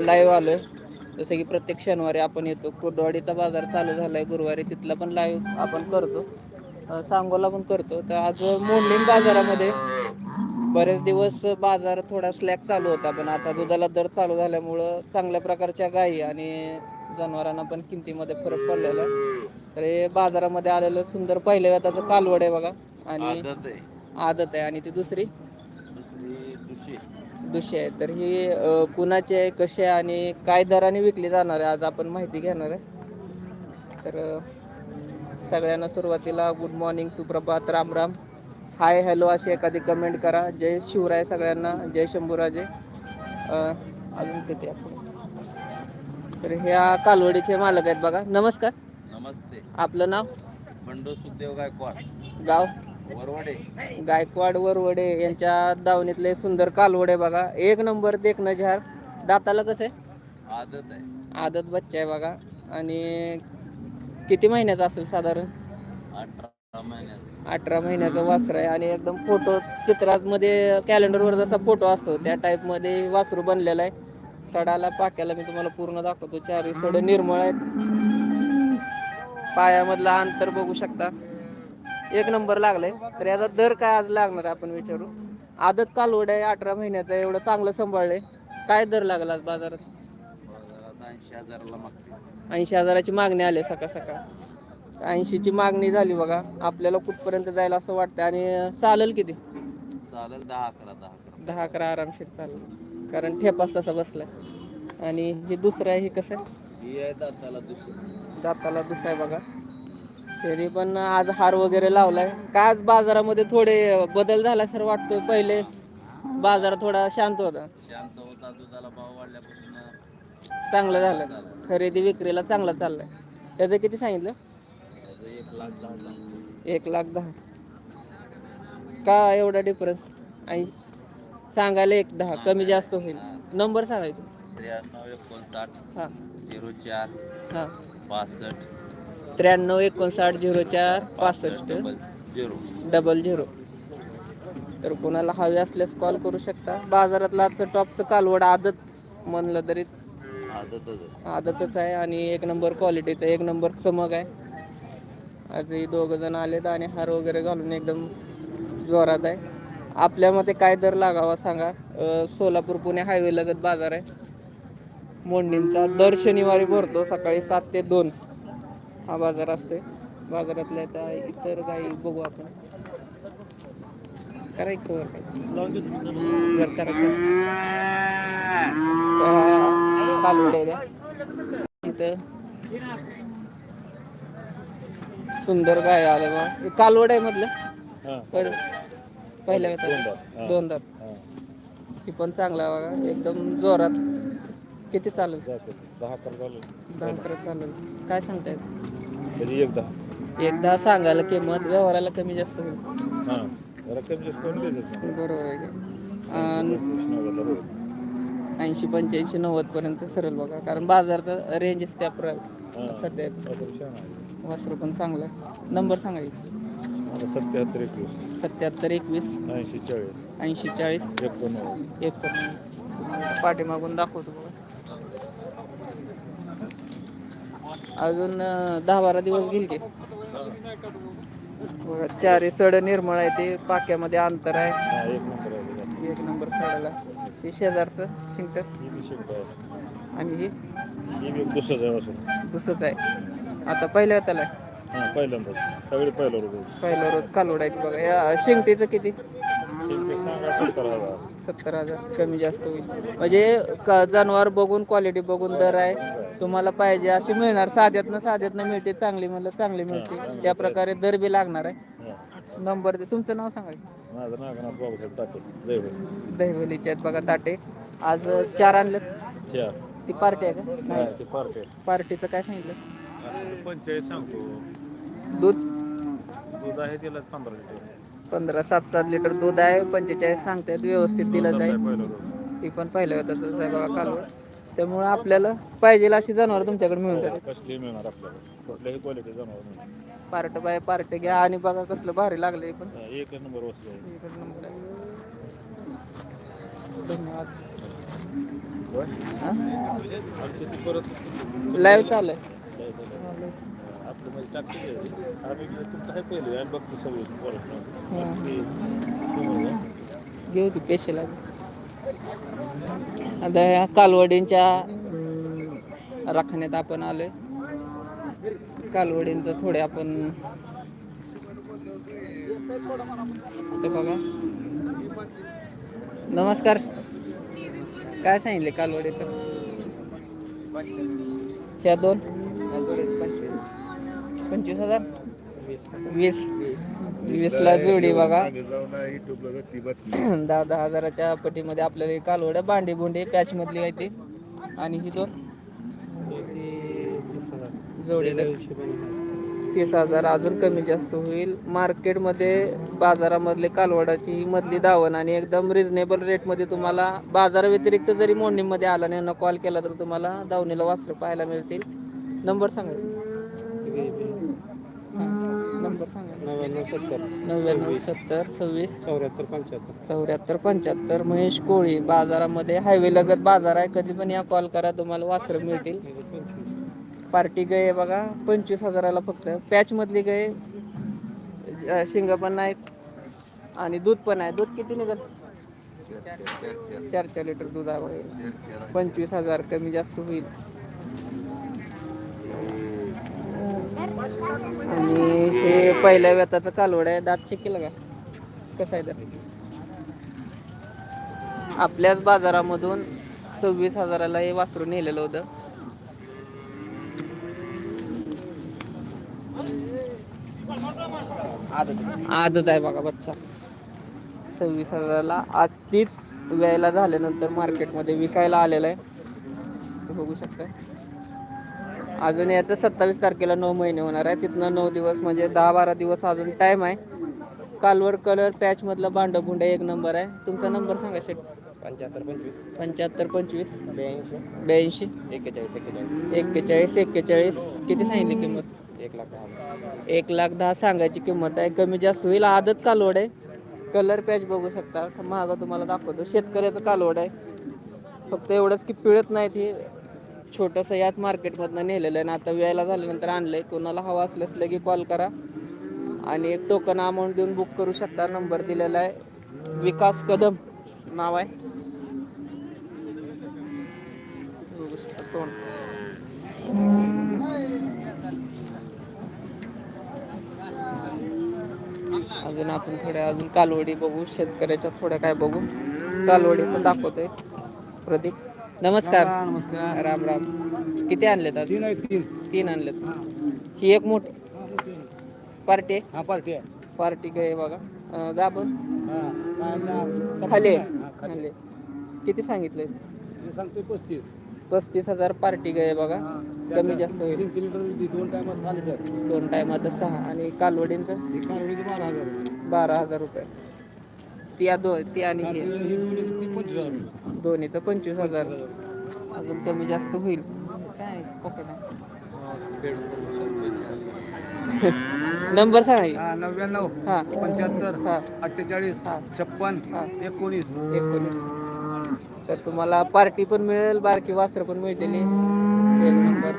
Live आलोय. जसं की प्रत्येक शनिवारी आपण येतो. कुर्डवाडीचा बाजार चालू झालाय. गुरुवारी तिथला पण लाईव्ह आपण करतो. सांगोला पण करतो. तर आज मोडलीन बाजारामध्ये बरेच दिवस बाजार थोडा स्लॅक चालू होता. पण आता दुधाला दर चालू झाल्यामुळं चांगल्या प्रकारच्या गायी आणि जनावरांना पण किमतीमध्ये फरक पडलेला आहे. तर हे बाजारामध्ये आलेलं सुंदर पहिल्या व्यताचं कालवड आहे बघा. आणि आदत आहे. आदत आहे. आणि ती दुसरी? दुसरी दुसरी. दुशी आहे तर ही कुणाची आहे कशी आहे आणि काय दराने विकली जाणार आहे आज आपण माहिती घेणार आहे. तर सगळ्यांना सुरुवातीला गुड मॉर्निंग सुप्रभात राम राम. हाय हॅलो अशी एखादी कमेंट करा. जय शिवराय सगळ्यांना जय शंभूराजे. अजून किती आपण? तर ह्या कालवडीचे मालक आहेत बघा. नमस्कार. नमस्ते. आपलं नाव? बंडू सुखदेव गायकवाड. गाव? गायकवाड वरवडे यांच्या दावणीतले सुंदर कालवडे बघा. एक नंबर देखणं जहार दाताला कसं आहे? आदत आहे. आदत बच्चा आहे बघा. आणि किती महिन्याचा असेल साधारण? अठरा महिन्याचा. वासर आहे. आणि एकदम फोटो चित्रामध्ये कॅलेंडरवर जसा फोटो असतो त्या टाईपमध्ये वासरू बनलेला आहे. सडाला पाक्याला मी तुम्हाला पूर्ण दाखवतो. चारही सड निर्मळ आहेत. पायामधला अंतर बघू शकता. एक नंबर लागलाय. तर याचा दर काय आज लागणार आपण विचारू? आदत कालवड आहे अठरा महिन्याचा आहे, एवढं चांगलं सांभाळलंय. काय दर लागला आज बाजारात? ऐंशी हजाराला मागते ऐंशी हजाराची मागणी आली सकाळ सकाळ. ऐंशीची मागणी झाली बघा. आपल्याला कुठपर्यंत जायला असं वाटतं आणि चालेल किती? चालेल दहा अकरा दहा अकरा. दहा अकरा आरामशीर चालेल. कारण ठेपाच तसा बसलाय. आणि हे दुसरं आहे हे कसं आहे? ही आहे दाताला दुसरी. दाताला दुसरं आहे बघा. तरी पण आज हार वगैरे लावलाय. काय आज बाजारामध्ये थोडे बदल झाला सर वाटतोय पहिले? बाजार थोडा शांत होता. शांत होता दुधाला भाव वाढल्यापासून चांगलं झालं खरेदी विक्रीला चांगला चाललाय. त्याचं किती सांगितलं? त्याचं एक लाख दहा सांगतो एक लाख दहा. का एवढा डिफरन्स आणि सांगायला एक दहा कमी जास्त होईल. नंबर सांगायचं. त्र्याण्णव एकोणसाठ हां. झिरो चार हां. पासष्ट त्र्याण्णव एकोणसाठ झिरो चार पासष्ट. झिरो. Double zero. तर कोणाला हवे असल्यास कॉल करू शकता. बाजारातला आजचं टॉपचं कालवड आदत म्हणलं तरी आदतच आहे. आदतच आहे आणि एक नंबर क्वालिटीचं एक नंबर चमक आहे. आज हे दोघं जण आलेत आणि हार वगैरे घालून एकदम जोरात आहे. आपल्या मते काय दर लागावा सांगा. सोलापूर पुणे हायवे लगत बाजार आहे. मोंडींचा दर शनिवारी भरतो सकाळी सात ते दोन. हा बाजार असते बाजारातल्या त्या इतर काही बघू आपण. करा एक cover. काय. वर करा करा. कालवड्या इथं. सुंदर गाय आले बा. कालवड आहे मधलं? पहिलं. पहिल्या वेळेत दोन दात. ही. पण चांगला आहे बघा. एकदम जोरात. किती चालेल? दहा अकरा दहा चालेल. काय सांगताय? एक दहा एकदा सांगायला किंमत व्यवहाराला कमी जास्त होईल. हां बरोबर आहे का? ऐंशी पंच्याऐंशी नव्वद पर्यंत सरळ बघा कारण बाजारचा रेंज त्या प्र सध्या वस्त्र पण चांगलं आहे. नंबर सांगायचं सत्याहत्तर एकवीस. सत्याहत्तर एकवीस. ऐंशी चाळीस. ऐंशी चाळीस. एकोणनव्वद. एक पाठीमागून दाखवतो बघा. अजून दहा बारा दिवस घेईल की चारी सड निर्मळ आहे ते पाक्यामध्ये अंतर आहे. एक नंबर सडाला हे शेजारचं शिंकट आहे. आणि हे ही दुसरंच आहे आता पहिल्या त्याला पहिल्यांदाच. सगळे पहिलं रोज पहिलं रोज कालवड आहे बघा. या शिंगटीचं किती? सत्तर हजार. कमी जास्त होईल. म्हणजे क- जनावर बघून क्वालिटी बघून दर आहे. तुम्हाला पाहिजे अशी मिळणार. साध्यातनं साध्यातनं मिळते. चांगली म्हणलं चांगली मिळते. त्या प्रकारे दर बी लागणार आहे. नंबर दे. तुमचं नाव सांगा. माझं नागनाथ बाबासाहेब टाके जय दहिवलीचे आहेत बघा ताटे. आज चार आणलेत. चार. ती पार्टी आहे का? नाही. ते पार्टे पार्टीचं काय सांगितलं? पंचेचाळीस सांगतो. दूध? दूध आहे त्याला पंधरा लिटर. पंधरा सात सात लिटर दूध आहे. पंचेचाळीस सांगतायत व्यवस्थित दिलं जाईल. पहिलं ती पण पहिल्या होतं आहे बघा कालवड त्यामुळं आपल्याला पाहिजे अशी जनावर तुमच्याकडे मिळून जाते पार्ट बाय पार्ट घ्या आणि बघा कसलं भारी लागले पण. एक नंबर आहे. एकच नंबर आहे. धन्यवाद. लाईव्ह चालू आहे. घेऊ ती पेशल आता या कालवडींच्या राखण्यात आपण आलोय. कालवडींचं थोडे आपण ते बघा. नमस्कार. काय सांगितले कालवडीचं ह्या दोन? पंचवीस. पंचवीस हजार? वीस. वीसला जोडी बघा. दहा दहा हजाराच्या पटीमध्ये आपल्याला ही कालवड्या भांडी बुंडी पॅच मधली आहे ती. आणि ही दोन. जोडी तीस हजार अजून कमी जास्त होईल. मार्केटमध्ये बाजारामधले कालवडाची ही मधली दावण आणि एकदम रिझनेबल रेटमध्ये तुम्हाला बाजाराव्यतिरिक्त जरी मोडणीमध्ये आला नाही यांना कॉल केला तर तुम्हाला दावणीला वासरं पाहायला मिळतील. नंबर सांगा. नंबर सांगा. नव्याण्णव सत्तर. नव्याण्णव सत्तर सव्वीस. चौऱ्याहत्तर पंच्याहत्तर. चौऱ्याहत्तर पंच्याहत्तर. महेश कोळी बाजारामध्ये हायवे लगत बाजार आहे. कधी पण या कॉल करा तुम्हाला वासरं मिळतील. पार्टी गाय आहे बघा पंचवीस हजाराला फक्त. पॅच मधली गाय अं, शिंग पण नाहीत आणि दूध पण आहे. दूध किती निघत? चार चार लिटर दूध आहे बघा. पंचवीस हजार कमी जास्त होईल. आणि हे पहिल्या व्यताचं कालवड आहे. दात चेक केलं का? कसं आहे तर आपल्याच बाजारामधून सव्वीस हजाराला हे वासरू नेलेलं होतं. आदत आहे बघा बच्चा. सव्वीस हजाराला आज तीच वेळेला झाल्यानंतर मार्केटमध्ये विकायला आलेलं आहे. बघू शकता अजून याचं सत्तावीस तारखेला नऊ महिने होणार आहे. तिथनं नऊ दिवस म्हणजे दहा बारा दिवस अजून टाईम आहे. कालवर कलर पॅच मधला भांडं एक नंबर आहे. तुमचा नंबर सांगा शेट. पंच्याहत्तर पंचवीस. पंच्याहत्तर पंचवीस. ब्याऐंशी. ब्याऐंशी. एक्केचाळीस एक्केचाळीस. एक्केचाळीस एक्केचाळीस. किती सांगितली किंमत? एक लाख दहा. एक लाख दहा सांगायची किंमत आहे. कमी जास्त होईल. आदत कालवड आहे. कलर पॅच बघू शकता. महाग तुम्हाला दाखवतो. शेतकऱ्याचं कालवड आहे. फक्त एवढंच की पिळत नाहीत हे. छोटंसं याच मार्केटमधनं नेलेलं आहे. ना आता वेळेला झाल्यानंतर आणलं आहे कोणाला हवा असल्यास लगे कॉल करा. आणि एक टोकन अमाऊंट देऊन बुक करू शकता. नंबर दिलेला आहे. विकास कदम नाव आहे. अजून आपण थोड्या अजून कालवडी बघू. शेतकऱ्याच्या थोड्या काय बघू. कालवडीचं दाखवतोय. प्रदीप. नमस्कार. नमस्कार. राम राम. किती आणलेत आज? तीन आहेत तीन. तीन आणलेत. ही. एक मोठी पार्टी आहे? हा पार्टी आहे. पार्टी काय बघा. अं, दाबून हा, खाली आहे. खाली. खाली. किती सांगितलंय? मी सांगतोय पस्तीस. पस्तीस हजार पार्टी गाय बघा. कमी जास्त होईल. तीन लिटर दोन टायमा सहा लिटर. दोन टायमाचं सहा. आणि कालवडींचं? हजार. बारा हजार रुपये. ती दो ती आणि हा. दोन्हीचं पंचवीस हजार. अजून कमी जास्त होईल. काय नंबर सांगा. हा, नव्याण्णव हा. पंच्याहत्तर हा. अठ्ठेचाळीस हा. छप्पन हा. एकोणीस. एकोणीस. तर तुम्हाला पार्टी पण मिळेल बारकी वासर पण मिळतील. एक नंबर